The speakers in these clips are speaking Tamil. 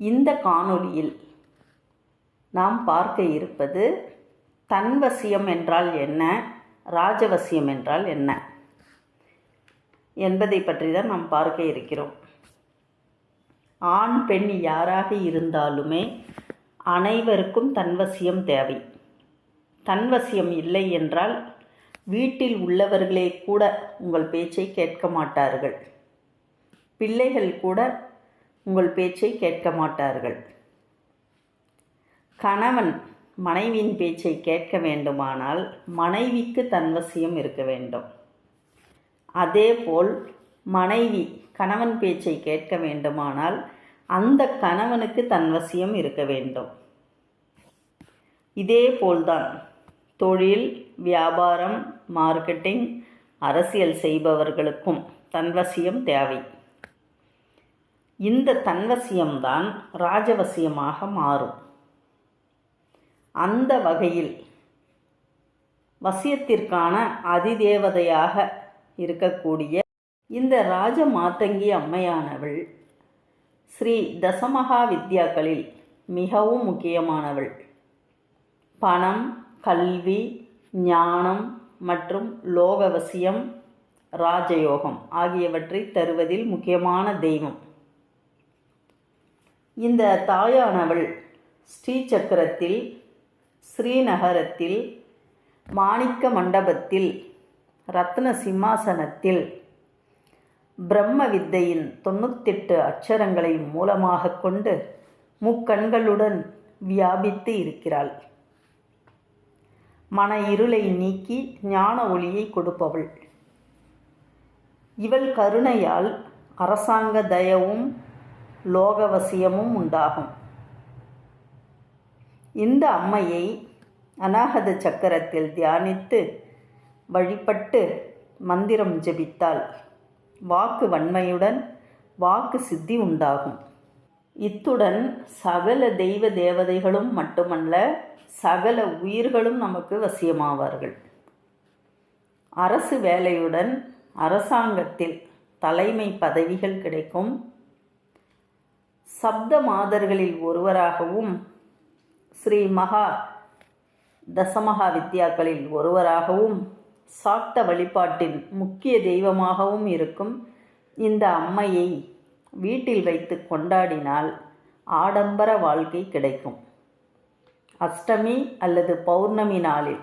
இந்த காணொளியில் நாம் பார்க்க இருப்பது தன்வசியம் என்றால் என்ன ராஜவசியம் என்றால் என்ன என்பதை பற்றி தான் நாம் பார்க்க இருக்கிறோம். ஆண் பெண் யாராக இருந்தாலுமே அனைவருக்கும் தன்வசியம் தேவை. தன்வசியம் இல்லை என்றால் வீட்டில் உள்ளவர்களே கூட உங்கள் பேச்சை கேட்க மாட்டார்கள். பிள்ளைகள் கூட உங்கள் பேச்சை கேட்க மாட்டார்கள். கணவன் மனைவியின் பேச்சை கேட்க வேண்டுமானால் மனைவிக்கு தன்வசியம் இருக்க வேண்டும். அதேபோல் மனைவி கணவன் பேச்சை கேட்க வேண்டுமானால் அந்த கணவனுக்கு தன்வசியம் இருக்க வேண்டும். இதே போல்தான் தொழில் வியாபாரம் மார்க்கெட்டிங் அரசியல் செய்பவர்களுக்கும் தன்வசியம் தேவை. இந்த தன்வசியம்தான் ராஜவசியமாக மாறும். அந்த வகையில் வசியத்திற்கான அதிதேவதையாக இருக்கக்கூடிய இந்த ராஜ மாத்தங்கி அம்மையானவள் ஸ்ரீ தசமகா வித்யாக்களில் மிகவும் முக்கியமானவள். பணம் கல்வி ஞானம் மற்றும் லோகவசியம் ராஜயோகம் ஆகியவற்றை தருவதில் முக்கியமான தெய்வம். இந்த தாயானவள் ஸ்ரீசக்கரத்தில் ஸ்ரீநகரத்தில் மாணிக்க மண்டபத்தில் ரத்ன சிம்மாசனத்தில் பிரம்ம வித்தையின் தொண்ணூத்தெட்டு அட்சரங்களை மூலமாக கொண்டு முக்கண்களுடன் வியாபித்து இருக்கிறாள். மன இருளை நீக்கி ஞான ஒளியை கொடுப்பவள். இவள் கருணையால் அரசாங்க தயவும் லோகவசியமும் உண்டாகும். இந்த அம்மையை அநாகத சக்கரத்தில் தியானித்து வழிபட்டு மந்திரம் ஜெபித்தால் வாக்கு வன்மையுடன் வாக்கு சித்தி உண்டாகும். இத்துடன் சகல தெய்வ தேவதைகளும் மட்டுமல்ல சகல உயிர்களும் நமக்கு வசியமாவார்கள். அரசு வேலையுடன் அரசாங்கத்தில் தலைமை பதவிகள் கிடைக்கும். சப்த மாதர்களில் ஒருவராகவும் ஸ்ரீ மகா தசமகா வித்யாக்களில் ஒருவராகவும் சாக்த வழிபாட்டின் முக்கிய தெய்வமாகவும் இருக்கும் இந்த அம்மையை வீட்டில் வைத்து கொண்டாடினால் ஆடம்பர வாழ்க்கை கிடைக்கும். அஷ்டமி அல்லது பௌர்ணமி நாளில்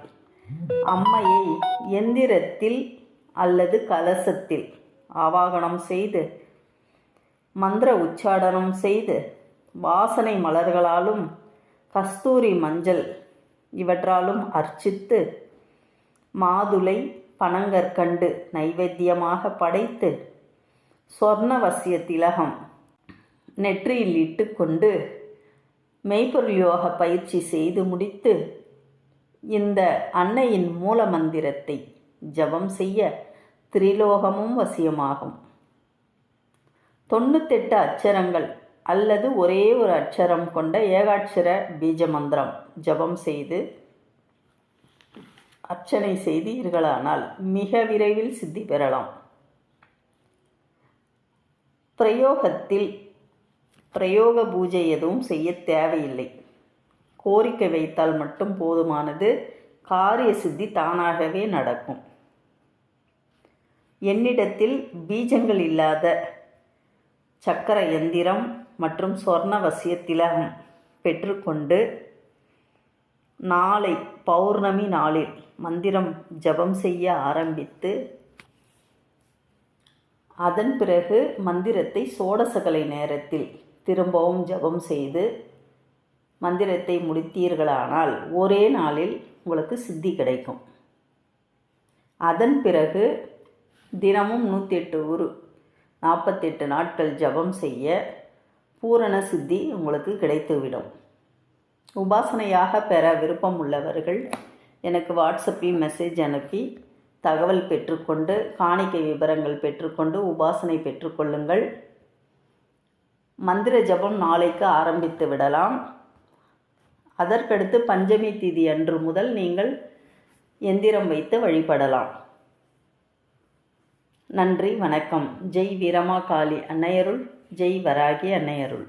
அம்மையை எந்திரத்தில் அல்லது கலசத்தில் ஆவாகனம் செய்து மந்திர உச்சாடனம் செய்து வாசனை மலர்களாலும் கஸ்தூரி மஞ்சள் இவற்றாலும் அர்ச்சித்து மாதுளை பனங்கற்கண்டு நைவேத்தியமாக படைத்து சொர்ணவசிய திலகம் நெற்றியில் இட்டுக்கொண்டு மெய்ப்பொருள் யோக பயிற்சி செய்து முடித்து இந்த அன்னையின் மூல மந்திரத்தை ஜபம் செய்ய திரிலோகமும் வசியமாகும். தொண்ணூத்தெட்டு அச்சரங்கள் அல்லது ஒரே ஒரு அட்சரம் கொண்ட ஏகாட்சர பீஜ மந்திரம் ஜபம் செய்து அர்ச்சனை செய்தீர்களானால் மிக விரைவில் சித்தி பெறலாம். பிரயோகத்தில் பிரயோக பூஜை எதுவும் செய்ய தேவையில்லை. கோரிக்கை வைத்தால் மட்டும் போதுமானது. காரிய சித்தி தானாகவே நடக்கும். என்னிடத்தில் பீஜங்கள் இல்லாத சக்கர எந்திரம் மற்றும் சொர்ணவசிய திலகம் பெற்றுக்கொண்டு நாளை பௌர்ணமி நாளில் மந்திரம் ஜபம் செய்ய ஆரம்பித்து அதன் பிறகு மந்திரத்தை சோடசகலை நேரத்தில் திரும்பவும் ஜபம் செய்து மந்திரத்தை முடித்தீர்களானால் ஒரே நாளில் உங்களுக்கு சித்தி கிடைக்கும். அதன் பிறகு தினமும் நூற்றி எட்டு ஊர் நாற்பத்தெட்டு நாட்கள் ஜபம் செய்ய பூரண சித்தி உங்களுக்கு கிடைத்துவிடும். உபாசனையாக பெற விருப்பம் உள்ளவர்கள் எனக்கு வாட்ஸ்அப்பில் மெசேஜ் அனுப்பி தகவல் பெற்றுக்கொண்டு காணிக்கை விவரங்கள் பெற்றுக்கொண்டு உபாசனை பெற்றுக்கொள்ளுங்கள். மந்திர ஜபம் நாளைக்கு ஆரம்பித்து விடலாம். அதற்கடுத்து பஞ்சமி திதி அன்று முதல் நீங்கள் எந்திரம் வைத்து வழிபடலாம். நன்றி வணக்கம். ஜெய் வீரமா காளி அன்னையருள் ஜெய் வராகி அன்னையருள்.